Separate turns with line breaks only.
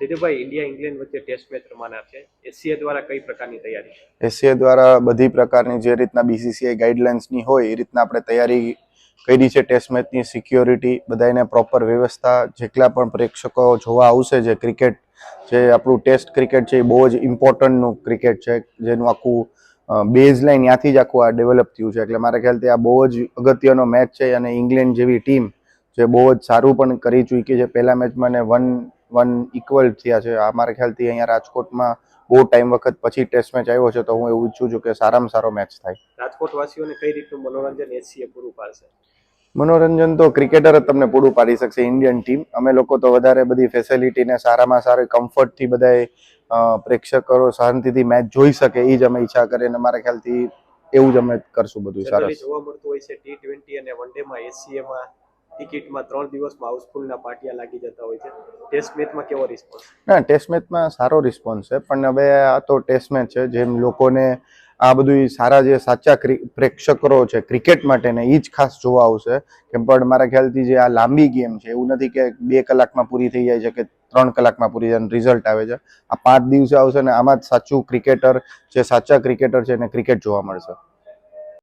સિદ્ધુભાઈ, India, England વચ્ચે test match રમાનાર છે. એસીએ દ્વારા કઈ પ્રકારની તૈયારી
એસીએ દ્વારા બધી પ્રકારની જે રીતના બીસીસીઆઈ ગાઈડલાઇન્સની હોય, એ રીતના આપણે તૈયારી કરી છે ટેસ્ટ મેચની. સિક્યોરિટી બધાને પ્રોપર વ્યવસ્થા, જેટલા પણ પ્રેક્ષકો જોવા આવશે, જે ક્રિકેટ, જે આપણું ટેસ્ટ ક્રિકેટ છે, એ બહુ જ ઇમ્પોર્ટન્ટનું ક્રિકેટ છે, જેનું આખું બેઝ લાઇન ત્યાંથી જ આખું આ ડેવલપ થયું છે. એટલે મારા ખ્યાલથી આ બહુ જ અગત્યનો મેચ છે અને ઇંગ્લેન્ડ જેવી ટીમ જે બહુ જ સારું પણ કરી ચૂકી છે. પહેલા મેચમાં ને વન વન ઇક્વલ થયા છે. આ મારા ખ્યાલથી અહીંયા રાજકોટમાં બહુ ટાઈમ વખત પછી ટેસ્ટ મેચ આવ્યો છે તો હું એવું ઈચ્છું છું કે સારામાં સારો મેચ થાય.
રાજકોટ વાસીઓને કઈ રીતનું મનોરંજન એસીએ પૂરું પાડશે?
મનોરંજન તો ક્રિકેટર જ તમને પૂરું પાડી શકશે ઇન્ડિયન ટીમ અમે લોકો તો વધારે બધી ફેસિલિટીને સારામાં સારી કમ્ફર્ટથી બધાએ પ્રેક્ષકો શાંતિથી મેચ જોઈ શકે એ જ અમે ઈચ્છા કરીએ અને મારા ખ્યાલથી એવું જ અમે કરશું બધું સારું
જોવા મળતું હોય છે ટી ટ્વેન્ટી અને વન ડેમાં એસીએમાં ટિકિટમાં ત્રણ દિવસમાં હાઉસફુલના પાટિયા લાગી જતા હોય છે. ટેસ્ટ મેચમાં કેવો રિસ્પોન્સ
ના ટેસ્ટ મેચમાં સારો રિસ્પોન્સ છે, પણ હવે આ તો ટેસ્ટ મેચ છે, જેમ લોકોને આ બધું સારા જે સાચા પ્રેક્ષકો છે ક્રિકેટ માટેને એ જ ખાસ જોવા આવશે. કેમ પણ મારા ખ્યાલથી જે આ લાંબી ગેમ છે, એવું નથી કે બે કલાકમાં પૂરી થઈ જાય છે કે ત્રણ કલાકમાં પૂરી જાય રિઝલ્ટ આવે છે. આ પાંચ દિવસે આવશે ને આમાં જ સાચું ક્રિકેટર જે સાચા ક્રિકેટર છે એને ક્રિકેટ જોવા મળશે.